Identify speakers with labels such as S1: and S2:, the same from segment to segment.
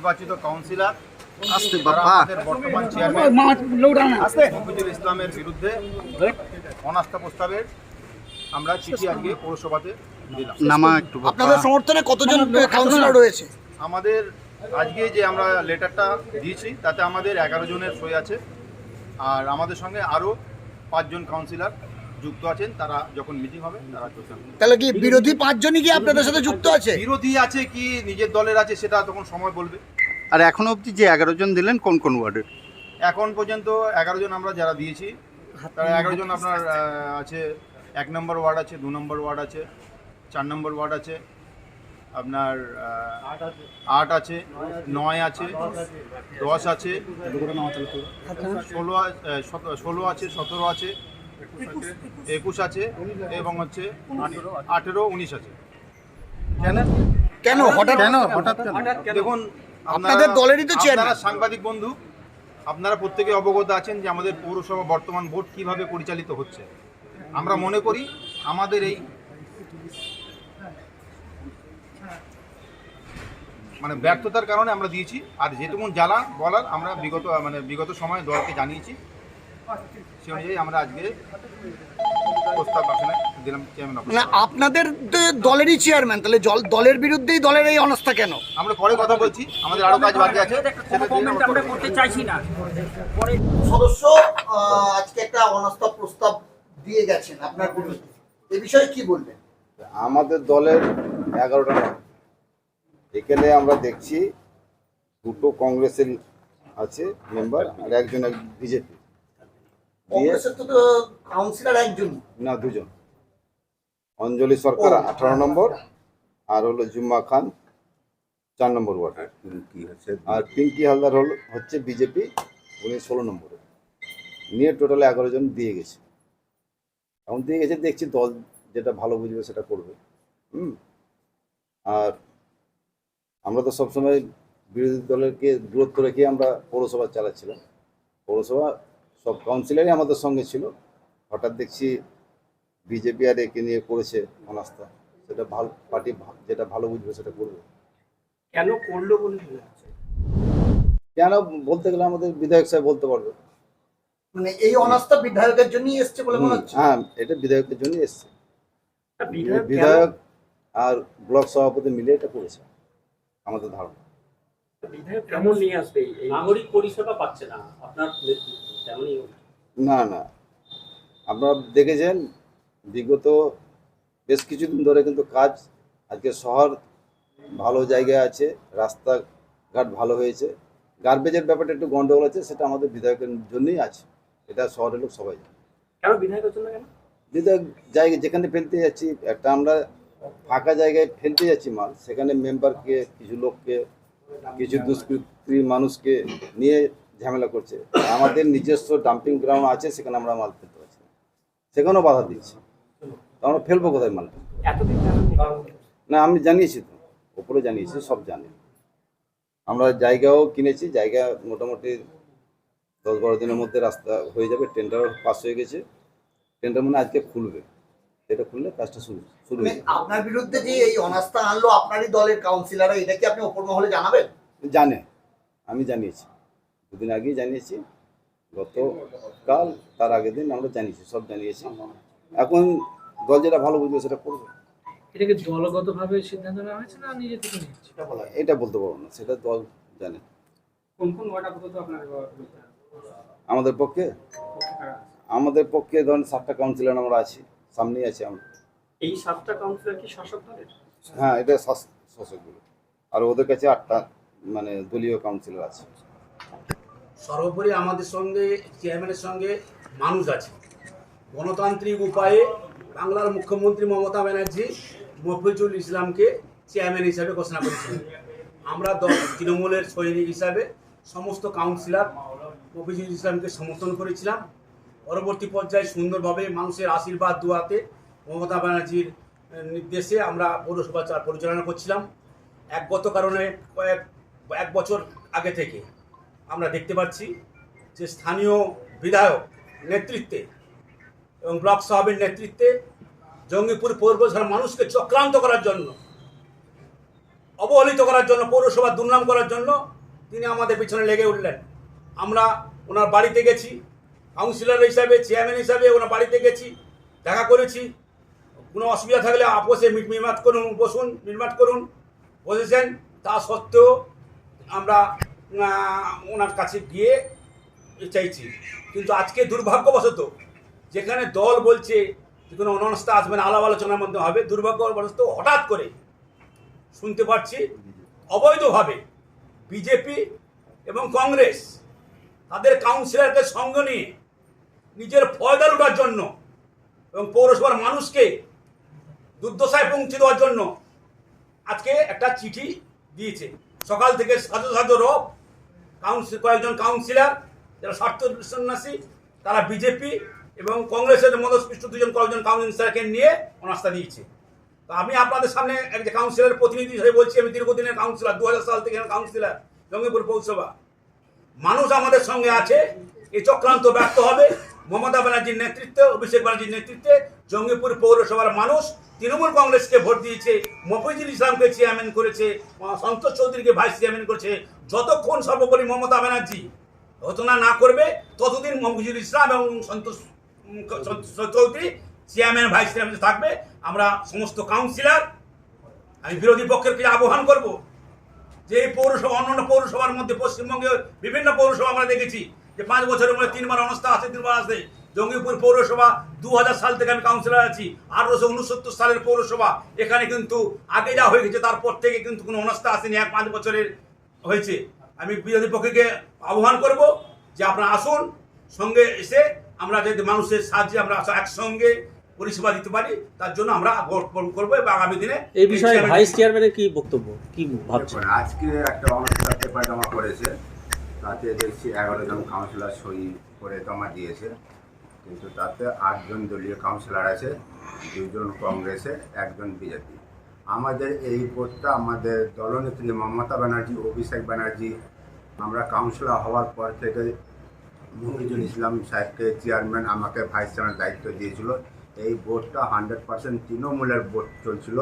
S1: নির্বাচিত কাউন্সিলর
S2: আসতে বাবা।
S1: আমাদের বর্তমান চেয়ারম্যান মফিজুল ইসলামের বিরুদ্ধে অনাস্থা প্রস্তাবের আমরা চিঠি আজকে পৌরসভাতে দিলাম।
S2: নামা একটু
S3: আপনাদের সমর্থনে কতজন কাউন্সিলর রয়েছে?
S1: আমাদের আজকে যে আমরা লেটারটা দিয়েছি তাতে আমাদের এগারো জনের সই আছে। আর আমাদের সঙ্গে আরও পাঁচজন কাউন্সিলর যুক্ত আছেন তারা যখন মিটিং হবে তারা
S3: তাহলে কি বিরোধী পাঁচজনই কি আপনাদের সাথে যুক্ত আছে?
S1: বিরোধী আছে কি নিজের দলের আছে সেটা তখন সময় বলবে।
S2: আর এখনও অবধি যে এগারো জন দিলেন কোন কোন ওয়ার্ডের?
S1: এখন পর্যন্ত এগারো জন আমরা যারা দিয়েছি তারা এগারো জন আপনার আছে। এক নম্বর ওয়ার্ড আছে দু নম্বর ওয়ার্ড আছে চার নম্বর ওয়ার্ড আছে আপনার আট আছে নয় আছে দশ আছে ষোলো ষোলো আছে সতেরো আছে একুশ আছে এবং হচ্ছে আঠেরো উনিশ আছে।
S3: কেন?
S2: কেন? হঠাৎ কেন? হঠাৎ?
S1: দেখুন
S3: আপনাদের দলেরই তো চেয়ারম্যান।
S1: সাংবাদিক বন্ধু আপনারা প্রত্যেকে অবগত আছেন যে আমাদের পৌরসভা বর্তমান ভোট কীভাবে পরিচালিত হচ্ছে। আমরা মনে করি আমাদের এই মানে ব্যর্থতার কারণে আমরা দিয়েছি। আর যেটুকু জ্বালা বলার আমরা বিগত মানে বিগত সময়ে দলকে জানিয়েছি। সে অনুযায়ী আমরা আজকে
S3: মানে আপনাদের তো দলেরই চেয়ারম্যান তাহলে দলের বিরুদ্ধেই দলের এই অনাস্থা কেন?
S1: আমরা পরে কথা বলছি আমাদের আরও কাজ বাকি আছে আমরা
S4: আমরা করতে চাইছি না।
S3: সদস্য আজকে একটা অনাস্থা প্রস্তাব দিয়ে গেছেন আপনার বিরুদ্ধে। এ বিষয়ে কি বলবেন?
S5: আমাদের দলের এগারোটা নাম এখানে আমরা দেখছি দুটো কংগ্রেসের আছে মেম্বার আর একজন বিজেপি। দিয়ে
S3: কংগ্রেসের তো কাউন্সিলর একজন।
S5: না দুজন। অঞ্জলি সরকার আঠারো নম্বর আর হলো জুম্মা খান চার নম্বর ওয়ার্ড। আর পিঙ্কি হালদার হল হচ্ছে বিজেপি উনি ষোলো নম্বরে। নিয়ে টোটাল এগারো জন দিয়ে গেছে। এখন দিয়ে গেছে দেখছি দল যেটা ভালো বুঝবে সেটা করবে। হুম। আর আমরা তো সবসময় বিরোধী দলেরকে দূরত্ব রেখে আমরা পৌরসভা চালাচ্ছিলাম। পৌরসভা সব কাউন্সিলারই আমাদের সঙ্গে ছিল। হঠাৎ দেখছি বিজেপি আর একে নিয়ে করেছে অনাস্থা। সেটা ভালো পার্টি যেটা ভালো বুঝবে সেটা করবে।
S4: কেন করল বলে মনে হচ্ছে?
S5: কেন বলতে গেলে আমাদের বিধায়ক সাহেব বলতে পারবে।
S3: মানে এই অনাস্থা বিধায়কের জন্যই এসছে বলে মনে হচ্ছে?
S5: হ্যাঁ এটা বিধায়কের জন্য এসছে।
S4: বিধায়ক
S5: বিধায়ক আর ব্লক সভাপতি মিলে এটা করেছে আমাদের ধারণা।
S4: বিধায়ক কেমন নিয়ে আসবে?
S6: নাগরিক পরিষেবা পাচ্ছে না। আপনার
S5: না না। আপনারা দেখেছেন বিগত বেশ কিছুদিন ধরে কিন্তু কাজ আজকে শহর ভালো জায়গায় আছে রাস্তাঘাট ভালো হয়েছে। গার্বেজের ব্যাপারটা একটু গন্ডগোল আছে সেটা আমাদের বিধায়কের জন্যই আছে। এটা শহরের লোক সবাই জানে।
S4: কেন বিধায়কের জন্য কেন?
S5: বিধায়ক জায়গা যেখানে ফেলতে যাচ্ছি একটা আমরা ফাঁকা জায়গায় ফেলতে যাচ্ছি মাল সেখানে মেম্বারকে কিছু লোককে কিছু দুষ্কৃতী মানুষকে নিয়ে ঝামেলা করছে। আমাদের নিজস্ব ডাম্পিং গ্রাউন্ড আছে সেখানে আমরা মাল ফেলতে পারছি সেখানেও বাধা দিচ্ছি। তো আমরা ফেলব কোথায় মালটা?
S4: এতদিন
S5: না আমি জানিয়েছি তো। ওপরে জানিয়েছি সব জানে। আমরা জায়গাও কিনেছি জায়গা মোটামুটি দশ বারো দিনের মধ্যে রাস্তা হয়ে যাবে টেন্ডার পাস হয়ে গেছে। টেন্ডার মানে আজকে খুলবে। এটা খুললে কাজটা শুরু শুরু হয়ে
S3: আপনার বিরুদ্ধে যে এই অনাস্থা আনলো আপনারই দলের কাউন্সিলর এটা কি আপনি ওপর মহলে জানাবেন?
S5: জানে। আমি জানিয়েছি। দুদিন আগেই জানিয়েছি গতকাল তার আগের দিন আমরা জানিয়েছি সব জানিয়েছি। এখন দল যেটা ভালো বুঝবে সেটা করবে।
S7: এটা দলগতভাবে সিদ্ধান্ত নেওয়া হয়েছে না নিজে থেকে নিয়েছে
S5: এটা বলতে পারব না সেটা দল জানে।
S4: কোন কোন ওয়ার্ড আপাতত আপনার
S5: আমাদের পক্ষে? আমাদের পক্ষে ধরেন সাতটা কাউন্সিলর আমরা আছি সামনেই আছি আমরা।
S4: এই সাতটা কাউন্সিলর কি শাসক দলের?
S5: হ্যাঁ এটা শাস- শাসকগুলো। আর ওদের কাছে আটটা মানে দলীয় কাউন্সিলর আছে।
S8: সর্বোপরি আমাদের সঙ্গে চেয়ারম্যানের সঙ্গে মানুষ আছে। গণতান্ত্রিক উপায়ে বাংলার মুখ্যমন্ত্রী মমতা ব্যানার্জি মফিজুল ইসলামকে চেয়ারম্যান হিসাবে ঘোষণা করেছিলেন। আমরা দল তৃণমূলের সৈনিক হিসাবে সমস্ত কাউন্সিলর মফিজুল ইসলামকে সমর্থন করেছিলাম। পরবর্তী পর্যায়ে সুন্দরভাবে মানুষের আশীর্বাদ দোয়াতে মমতা ব্যানার্জির নির্দেশে আমরা পৌরসভা পরিচালনা করছিলাম। একগত কারণে কয়েক, এক বছর আগে থেকে আমরা দেখতে পাচ্ছি যে স্থানীয় বিধায়ক নেতৃত্বে এবং ব্লক সাহেবের নেতৃত্বে জঙ্গিপুর পৌরসভার মানুষকে চক্রান্ত করার জন্য, অবহেলিত করার জন্য পৌরসভা দুর্নাম করার জন্য তিনি আমাদের পিছনে লেগে উঠলেন। আমরা ওনার বাড়িতে গেছি কাউন্সিলর হিসাবে চেয়ারম্যান হিসাবে ওনার বাড়িতে গেছি, দেখা করেছি। কোনো অসুবিধা থাকলে আপোষে মিট মিটমাট করুন, বসুন মিটমাট করুন, বসেছেন। তা সত্ত্বেও আমরা ওনার কাছে গিয়ে চাইছি। কিন্তু আজকে দুর্ভাগ্যবশত যেখানে দল বলছে যে কোনো অনাস্থা আসবে না, আলাপ আলোচনার মধ্যে হবে, দুর্ভাগ্যবশত হঠাৎ করে শুনতে পাচ্ছি অবৈধভাবে বিজেপি এবং কংগ্রেস তাদের কাউন্সিলরকে সঙ্গে নিয়ে নিজের ফয়দা লুটার জন্য এবং পৌরসভার মানুষকে দুর্দশায় পৌঁছে দেওয়ার জন্য আজকে একটা চিঠি দিয়েছে। সকাল থেকে সাজো সাজো রব কাউন্সিল, কয়েকজন কাউন্সিলর, যারা স্বার্থ সন্ন্যাসী, তারা বিজেপি এবং কংগ্রেসের মদস্পৃষ্ট দুজন, কয়েকজন কাউন্সিলরকে নিয়ে অনাস্থা দিয়েছে তো আমি আপনাদের সামনে এক যে কাউন্সিলরের প্রতিনিধি হিসেবে বলছি, আমি দীর্ঘদিনের কাউন্সিলর দু সাল থেকে কাউন্সিলর, জঙ্গিপুর পৌরসভা। মানুষ আমাদের সঙ্গে আছে, এই চক্রান্ত ব্যর্থ হবে। মমতা ব্যানার্জির নেতৃত্বে, অভিষেক ব্যানার্জির নেতৃত্বে জঙ্গিপুর পৌরসভার মানুষ তৃণমূল কংগ্রেসকে ভোট দিয়েছে, মফিজুল ইসলামকে চেয়ারম্যান করেছে সন্তোষ চৌধুরীকে ভাইস চেয়ারম্যান করেছে। যতক্ষণ সর্বোপরি মমতা ব্যানার্জি ঘটনা না করবে, ততদিন মফিজুল ইসলাম এবং Santosh Chowdhury chairman vice chairman থাকবে। আমরা সমস্ত কাউন্সিলর আমি বিরোধী পক্ষের কাছে আহ্বান করব যে এই পৌরসভা, অন্যান্য পৌরসভার মধ্যে পশ্চিমবঙ্গে বিভিন্ন পৌরসভা আমরা দেখেছি, যে পাঁচ বছরের মধ্যে তিনবার অনস্থা আসে তিনবার আসে জঙ্গিপুর পৌরসভা দু হাজার সাল থেকে আমি কাউন্সিলর আছি। আঠারোশো উনসত্তর সালের পৌরসভা এখানে কিন্তু আগে যা হয়ে গেছে তারপর থেকে কিন্তু কোনো অনাস্থা আসেনি এক পাঁচ বছরের হয়েছে। আমি বিরোধী পক্ষকে আহ্বান করব যে আপনারা আসুন সঙ্গে এসে আমরা যদি মানুষের সাহায্যে আমরা একসঙ্গে পরিষেবা দিতে পারি তার জন্য আমরা ভোট করব এবং আগামী দিনে
S6: এই বিষয়ে ভাইস চেয়ারম্যানের কি বক্তব্য কি ভাবছেন?
S9: আজকে একটা অনুষ্ঠান পেপার জমা করেছে তাতে দেখছি এগারো জন কাউন্সিলর সই করে জমা দিয়েছে। কিন্তু তাতে আটজন দলীয় কাউন্সিলর আছে দুজন কংগ্রেসে একজন বিজেপি। আমাদের এই ভোটটা আমাদের দলনেত্রী মমতা ব্যানার্জি, অভিষেক ব্যানার্জি, আমরা কাউন্সিলর হওয়ার পর থেকে মহিজুল ইসলাম সাহেবকে চেয়ারম্যান আমাকে ভাইস চেয়ারম্যান দায়িত্ব দিয়েছিল। এই বোর্ডটা হান্ড্রেড পার্সেন্ট তৃণমূলের বোর্ড চলছিল।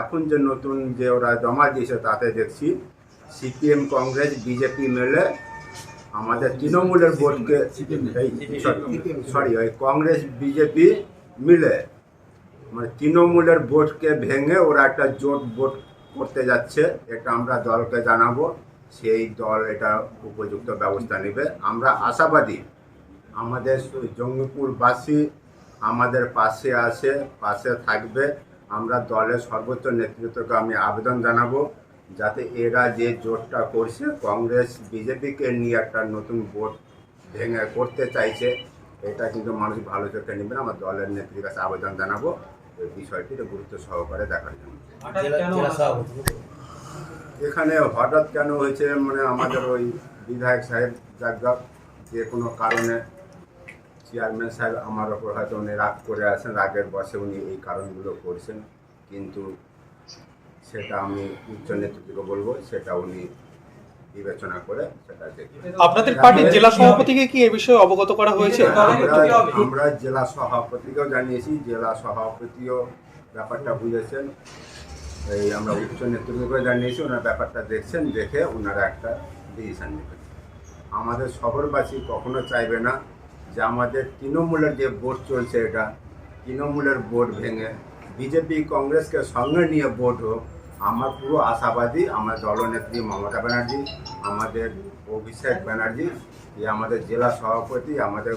S9: এখন যে নতুন যে ওরা জমা দিয়েছে তাতে দেখছি, সিপিএম, কংগ্রেস, বিজেপি মিলে আমাদের তৃণমূলের বোর্ডকে সরি ওই কংগ্রেস, বিজেপি মিলে মানে তৃণমূলের বোর্ডকে ভেঙে ওরা একটা জোট বোর্ড করতে যাচ্ছে, এটা আমরা দলকে জানাব, সেই দল এটা উপযুক্ত ব্যবস্থা নেবে। আমরা আশাবাদী আমাদের জঙ্গিপুরবাসী আমাদের পাশে আছে, পাশে থাকবে। আমরা দলের সর্বোচ্চ নেতৃত্বকে আমি আবেদন জানাব। যাতে এরা যে জোটটা করছে কংগ্রেস বিজেপিকে নিয়ে একটা নতুন ভোট ভেঙে করতে চাইছে এটা কিন্তু মানুষ ভালো চোখে নেবে না। আমার দলের নেত্রীর কাছে আবেদন জানাব এই বিষয়টিতে গুরুত্ব সহকারে দেখার জন্য। এখানে হঠাৎ কেন হয়েছে? মানে আমাদের ওই বিধায়ক সাহেব জাগা যে কোনো কারণে চেয়ারম্যান সাহেব আমার ওপর হয়তো উনি রাগ করে আছেন রাগের বসে উনি এই কারণগুলো করছেন। কিন্তু সেটা আমি উচ্চ নেতৃত্বকে বলব সেটা উনি বিবেচনা করে সেটা দেখবেন।
S10: আপনাদের পার্টির জেলা সভাপতিকে কি এ বিষয়ে অবগত করা হয়েছে?
S9: আমরা আমরা জেলা সভাপতিকেও জানিয়েছি জেলা সভাপতিও ব্যাপারটা বুঝেছেন। এই আমরা উচ্চ নেতৃত্বকে জানিয়েছি ওনার ব্যাপারটা দেখছেন দেখে ওনারা একটা ডিসিশন নেবেন। আমাদের শহরবাসী কখনো চাইবে না যে আমাদের তৃণমূলের যে ভোট চলছে এটা তৃণমূলের ভোট ভেঙে বিজেপি কংগ্রেসকে সঙ্গে নিয়ে ভোট হোক আমার পুরো আশাবাদী আমার দলনেত্রী মমতা ব্যানার্জি আমাদের অভিষেক ব্যানার্জি যে আমাদের জেলা সভাপতি আমাদের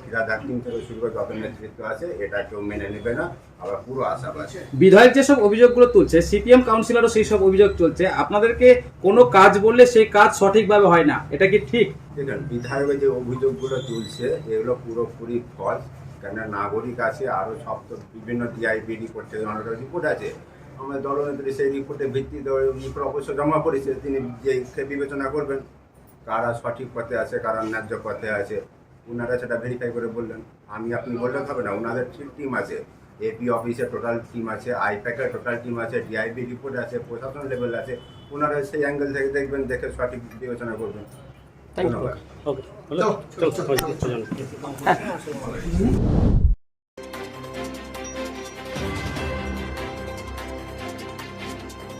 S9: ফিরাদ হাকিম থেকে শুরু করে যত নেতৃত্ব আছে এটা কেউ মেনে নেবে না। আমরা পুরো আশাবাদী।
S11: বিধায়ক যেসব অভিযোগগুলো তুলছে সিপিএম কাউন্সিলরও সেই সব অভিযোগ চলছে আপনাদেরকে কোনো কাজ বললে সেই কাজ সঠিকভাবে হয় না এটা কি ঠিক?
S9: দেখুন বিধায়কের যে অভিযোগগুলো তুলছে এগুলো পুরোপুরি ফলস কেন নাগরিক আছে আরও সব তো বিভিন্ন ডিআইবি রিপোর্ট থেকে অনেক রিপোর্ট আছে। আমাদের দলনেত্রী সেই রিপোর্টের ভিত্তিতে রিপোর্ট অবশ্য জমা করেছে তিনি যে বিবেচনা করবেন কারা সঠিক পথে আছে কারা ন্যায্য পথে আছে ওনারা সেটা ভেরিফাই করে বললেন। আমি আপনি বললে হবে না ওনাদের ঠিক টিম আছে এপি অফিসে টোটাল টিম আছে আইপ্যাকের টোটাল টিম আছে ডিআইবি রিপোর্ট আছে প্রশাসন লেভেল আছে ওনারা সেই অ্যাঙ্গেল থেকে দেখবেন দেখে সঠিক বিবেচনা করবেন। ধন্যবাদ।